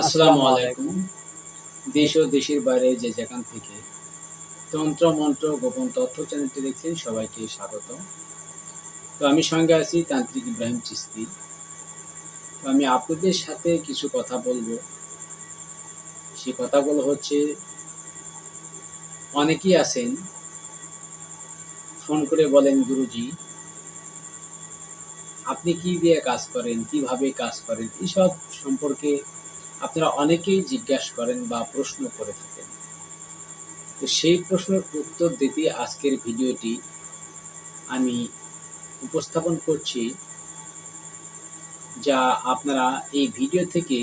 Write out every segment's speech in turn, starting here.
আসসালামু আলাইকুম। দেশ ও দেশের বাইরে যে যেখান থেকে তন্ত্র, মন্ত্র, গোপন তথ্য চ্যানেলটি দেখছেন, সবাইকে স্বাগত। তো আমি সঙ্গে আছি তান্ত্রিক ইব্রাহিম চিস্তি। তো আমি আপনাদের সাথে কিছু কথা বলব। সে কথাগুলো হচ্ছে, অনেকেই আছেন, ফোন করে বলেন, গুরুজি, আপনি কি দিয়ে কাজ করেন? কীভাবে কাজ করেন? এসব সম্পর্কে আপনারা অনেকেই জিজ্ঞাসা করেন বা প্রশ্ন করে থাকেন। তো সেই প্রশ্নের উত্তর দিতে আজকের ভিডিওটি আমি উপস্থাপন করছি, যা আপনারা এই ভিডিও থেকে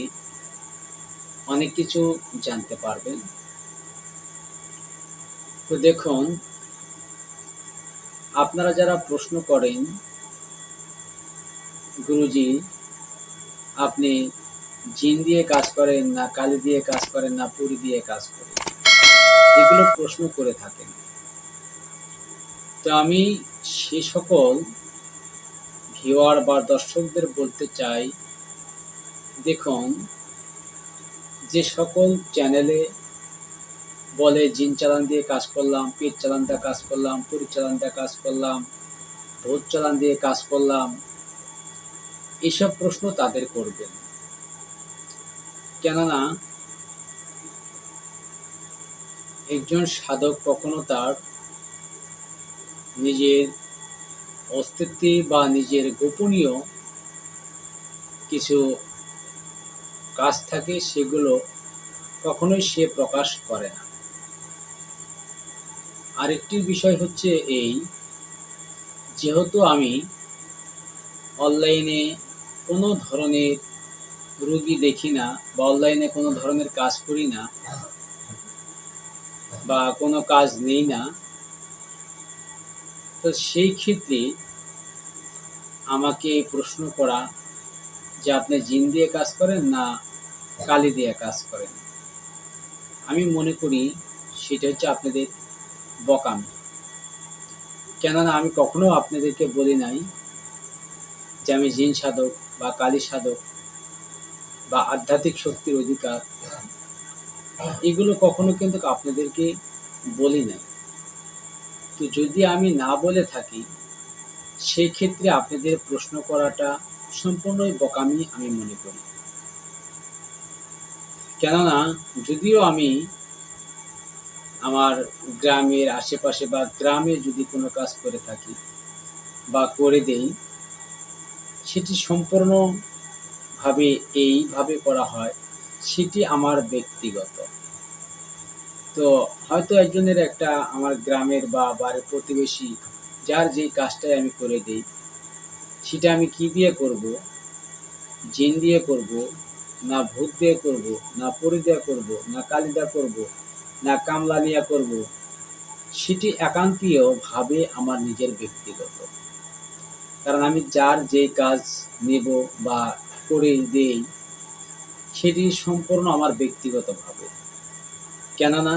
অনেক কিছু জানতে পারবেন। তো দেখুন, আপনারা যারা প্রশ্ন করেন, গুরুজি, আপনি জিন দিয়ে কাজ করেন না, কালি দিয়ে কাজ করেন না, পুরি দিয়ে কাজ করেন। এগুলো প্রশ্ন করে থাকেন। তো আমি সে সকল ভিওয়ার বা দর্শকদের বলতে চাই, দেখুন, যে সকল চ্যানেলে বলে, জিন চালান দিয়ে কাজ করলাম, পেট চালান দিয়ে কাজ করলাম, পুরি চালান দিয়ে কাজ করলাম ভোট চালান দিয়ে কাজ করলাম, এসব প্রশ্ন তাদের করবেন। কেননা একজন সাধক কখনো তার নিজের অস্তিত্বে বা নিজের গোপনীয় কিছু কাজ থাকে, সেগুলো কখনোই সে প্রকাশ করে না। আরেকটি বিষয় হচ্ছে এই, যেহেতু আমি অনলাইনে কোনো ধরনের রুগী দেখি না বা অনলাইনে কোনো ধরনের কাজ করি না বা কোনো কাজ নেই না, তো সেই ক্ষেত্রে আমাকে প্রশ্ন করা যে আপনি জিন দিয়ে কাজ করেন না কালি দিয়ে কাজ করেন? আমি মনে করি সেটা হচ্ছে আপনাদের বকামি। কেননা আমি কখনো আপনাদেরকে বলি নাই যে আমি জিন সাধক বা কালী সাধক। বা আধ্যাত্মিক শক্তির অধিকার। এগুলো কখনো কিন্তু আপনাদেরকে বলি নাই। তো যদি আমি না বলে থাকি সেই ক্ষেত্রে আপনাদের প্রশ্ন করাটা সম্পূর্ণই বকামি আমি মনে করি। কেননা, যদিও আমি আমার গ্রামের আশেপাশে বা গ্রামে যদি কোনো কাজ করে থাকি বা করে দেই, সেটি সম্পূর্ণভাবে এইভাবে করা হয়, সেটি আমার ব্যক্তিগত। তো হয়তো একজনের একটা আমার গ্রামের বা বাড়ির প্রতিবেশী, যার যেই কাজটাই আমি করে দিই, সেটা আমি কি দিয়ে করব, জিন দিয়ে করব, না ভূত দিয়ে করব, না পরি দিয়ে করব, না কালি দিয়ে করব, না কামলা নিয়ে করব, সেটি একান্তীয়ভাবে আমার নিজের ব্যক্তিগত। কারণ আমি যার যে কাজ নেব বা করে দেই, সেটি সম্পূর্ণ আমার ব্যক্তিগতভাবে। কেননা,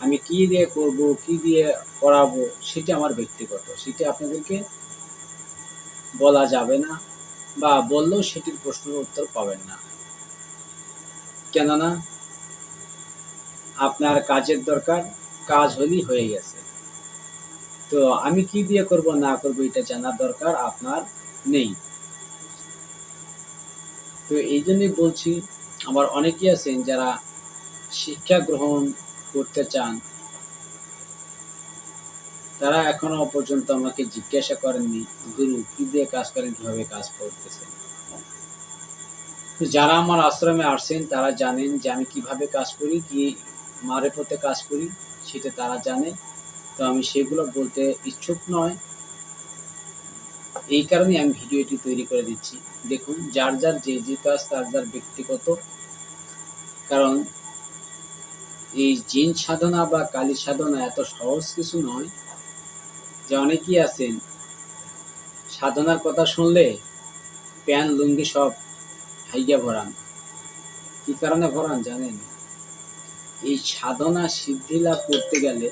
আমি কি দিয়ে করব, কি দিয়ে করাবো, সেটি আমার ব্যক্তিগত। সেটি আপনাদেরকে বলা যাবে না বা বললেও সেটির প্রশ্নের উত্তর পাবেন না। কেননা, আপনার কাজের দরকার, কাজ হলেই হয়ে গেছে। তো আমি কি দিয়ে করব, না করব, এটা জানার দরকার আপনার নেই। তো এই জন্যই বলছি, আমার অনেকেই আছেন যারা শিক্ষা গ্রহণ করতে চান, তারা এখনও পর্যন্ত আমাকে জিজ্ঞাসা করেননি, গুরু, কি দিয়ে কাজ করেন, কীভাবে কাজ করতেছেন? তো যারা আমার আশ্রমে আসছেন, তারা জানেন যে আমি কীভাবে কাজ করি, কি মারে পথে কাজ করি, সেটা তারা জানে। তো আমি সেগুলো বলতে ইচ্ছুক নয়। এই কারণে আমি ভিডিওটি তৈরি করে দিচ্ছি। দেখুন, যার যার যে যে কাজ, তার যার ব্যক্তিগত। কারণ এই জিন সাধনা বা কালী সাধনা এত সহজ কিছু নয়। যে অনেকেই আছেন, সাধনার কথা শুনলে প্যান, লুঙ্গি সব হাইয়া ভরান। কি কারণে ভরান জানেন? এই সাধনা সিদ্ধি লাভ করতে গেলে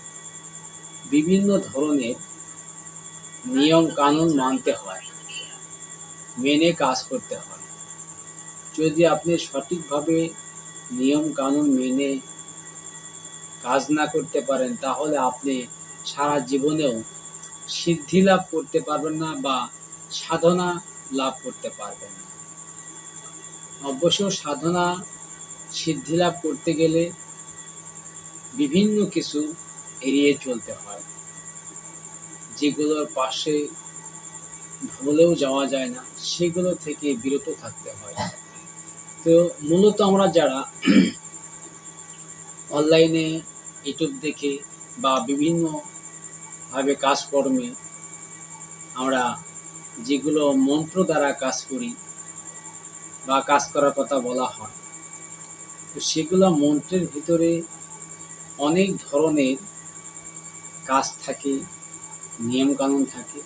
বিভিন্ন ধরনের নিয়ম কানুন মানতে হয়, মেনে কাজ করতে হয়। যদি আপনি সঠিকভাবে নিয়ম কানুন মেনে কাজ না করতে পারেন, তাহলে আপনি সারা জীবনেও সিদ্ধি লাভ করতে পারবেন না বা সাধনা লাভ করতে পারবেন না। অবশ্য সাধনা, সিদ্ধি লাভ করতে গেলে বিভিন্ন কিছু এড়িয়ে চলতে হয়। যেগুলোর পাশে ভুলেও যাওয়া যায় না, সেগুলো থেকে বিরত থাকতে হয়। তো মূলত আমরা যারা অনলাইনে ইউটিউব দেখে বা বিভিন্নভাবে কাজকর্মে আমরা যেগুলো মন্ত্র দ্বারা কাজ করি বা কাজ করার কথা বলা হয়, তো সেগুলো মন্ত্রের ভিতরে অনেক ধরনের কাজ থাকে। নিয়মকানুন থাকে,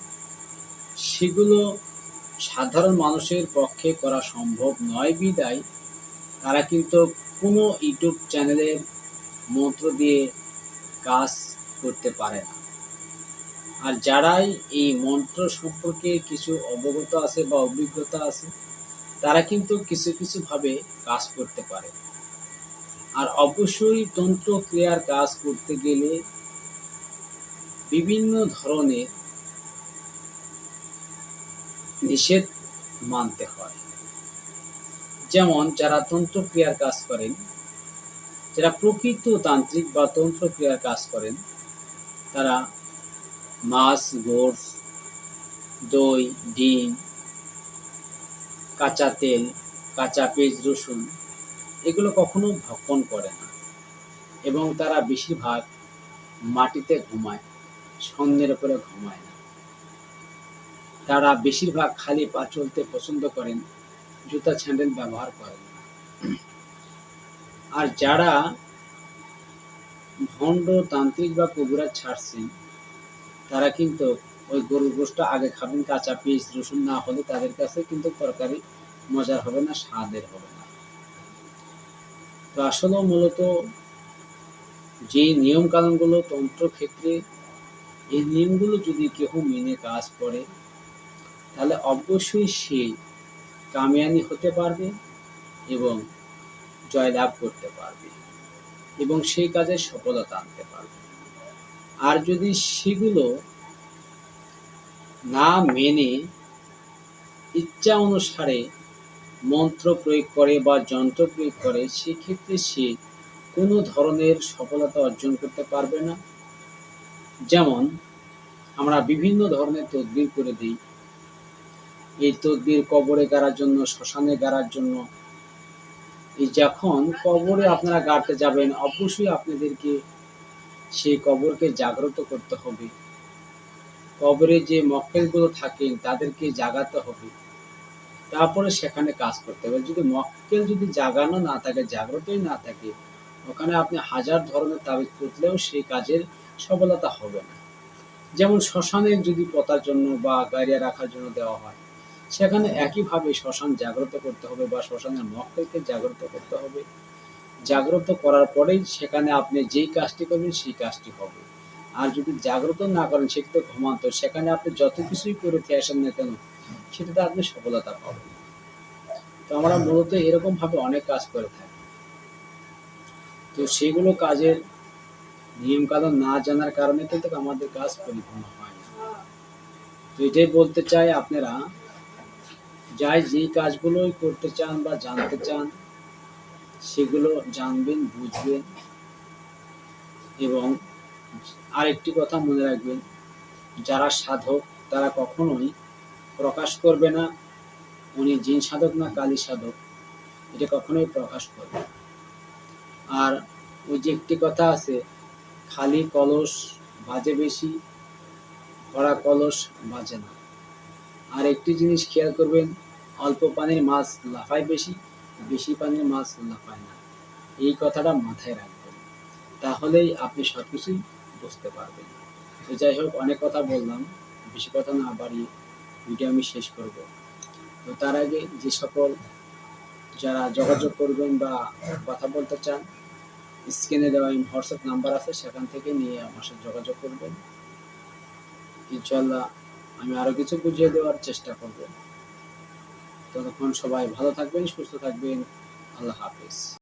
সেগুলো সাধারণ মানুষের পক্ষে করা সম্ভব নয় বিদায়। তারা কিন্তু কোনো ইউটিউব চ্যানেলের মন্ত্র দিয়ে কাজ করতে পারে না। আর যারাই এই মন্ত্র সম্পর্কে কিছু অবগত আছে বা অভিজ্ঞতা আছে, তারা কিন্তু কিছু কিছুভাবে কাজ করতে পারে। আর অবশ্যই তন্ত্র ক্রিয়ার কাজ করতে গেলে বিভিন্ন ধরনের নিষেধ মানতে হয়। যেমন, যারা তন্ত্র ক্রিয়ার কাজ করেন, যারা প্রকৃত তান্ত্রিক বা তন্ত্র ক্রিয়ার কাজ করেন, তারা মাছ গোড় দই, ডিম, কাঁচা তেল, কাঁচা পেঁয়াজ, রসুন, এগুলো কখনো ভক্ষণ করে না এবং তারা বেশিরভাগ মাটিতে ঘুমায়। সন্ধ্যের উপরে ঘুমায় না। তারা বেশিরভাগ খালি পা চলতে পছন্দ করেন, জুতা স্যান্ডেল ব্যবহার করেন আর যারা ভণ্ড তান্ত্রিক বা কবিরাজ ছাড়ছেন, তারা কিন্তু ওই গরুর গোষ্ঠ আগে খাবেন, কাঁচা পিস রসুন না হলে তাদের কাছে কিন্তু তরকারি মজার হবে না, স্বাদের হবে না। তো আসলে মূলত যে নিয়ম কানুনগুলো তন্ত্র ক্ষেত্রে এই নিয়মগুলো যদি কেউ মেনে কাজ করে, তাহলে অবশ্যই সে কামিয়ানি হতে পারবে এবং জয়লাভ করতে পারবে এবং সেই কাজে সফলতা আনতে পারবে। আর যদি সেগুলো না মেনে ইচ্ছা অনুসারে মন্ত্র প্রয়োগ করে বা যন্ত্র প্রয়োগ করে, সেক্ষেত্রে সে কোনো ধরনের সফলতা অর্জন করতে পারবে না। যেমন, আমরা বিভিন্ন ধরনের তদবির করে দিই। এই তদবির কবরে গাড়ার জন্য, শ্মশানে গাড়ার জন্য। এই যখন কবরে আপনারা গাড়তে যাবেন, অবশ্যই আপনাদেরকে সেই কবরকে জাগ্রত করতে হবে। কবরে যে মক্কেলগুলো থাকেন তাদেরকে জাগাতে হবে। তারপরে সেখানে কাজ করতে হবে। যদি মক্কেল যদি জাগানো না থাকে, জাগ্রতই না থাকে, ওখানে আপনি হাজার ধরনের তাবিজ করলেও সেই কাজের সফলতা হবে না। যেমন শ্মশানে যদি পতার জন্য বা গাড়িয়া রাখার জন্য দেওয়া হয়, সেখানে একইভাবে শ্মশান জাগ্রত করতে হবে বা শ্মশানের মক্কেলকে জাগ্রত করতে হবে। জাগ্রত করার পরেই সেখানে আপনি যেই কাজটি করবেন সেই কাজটি হবে। আর যদি জাগ্রত না করেন সেক্ষেত্রে ঘুমান্ত, সেখানে আপনি যত কিছুই করে আসেন না কেন, সেটাতে আপনি সফলতা পাবেন তো আমরা মূলত এরকমভাবে অনেক কাজ করে থাকি। তো সেগুলো কাজের নিয়ম কানুন না জানার কারণে কিন্তু আমাদের কাজ পরিপূর্ণ হয় না। তো এটাই বলতে চাই আপনারা, যাই যেই কাজগুলোই করতে চান বা জানতে চান, সেগুলো জানবেন, বুঝবেন এবং আরেকটি কথা মনে রাখবেন, যারা সাধক তারা কখনোই প্রকাশ করবে না, উনি জিন সাধক না কালী সাধক, এটা কখনোই প্রকাশ করবে আর ওই যে একটি কথা আছে খালি কলস বাজে বেশি ভরা কলস বাজে না। আর একটি জিনিস খেয়াল করবেন, অল্প পানির মাছ লাফায় বেশি বেশি পানির মাছ লাফায় না। এই কথাটা মাথায় রাখবেন। তাহলেই আপনি সব কিছুই বুঝতে পারবেন। তো যাই হোক, অনেক কথা বললাম। বেশি কথা না বাড়িয়ে ভিডিও আমি শেষ করব। তো তার আগে যে সকল যারা যোগাযোগ করবেন বা কথা বলতে চান স্ক্রিনে দেওয়া হোয়াটসঅ্যাপ নাম্বার আছে, সেখান থেকে নিয়ে আমার সাথে যোগাযোগ করবেন। ইনশাল্লাহ আমি আরও কিছু বুঝিয়ে দেওয়ার চেষ্টা করব। ততক্ষণ সবাই ভালো থাকবেন, সুস্থ থাকবেন। আল্লাহ হাফিজ।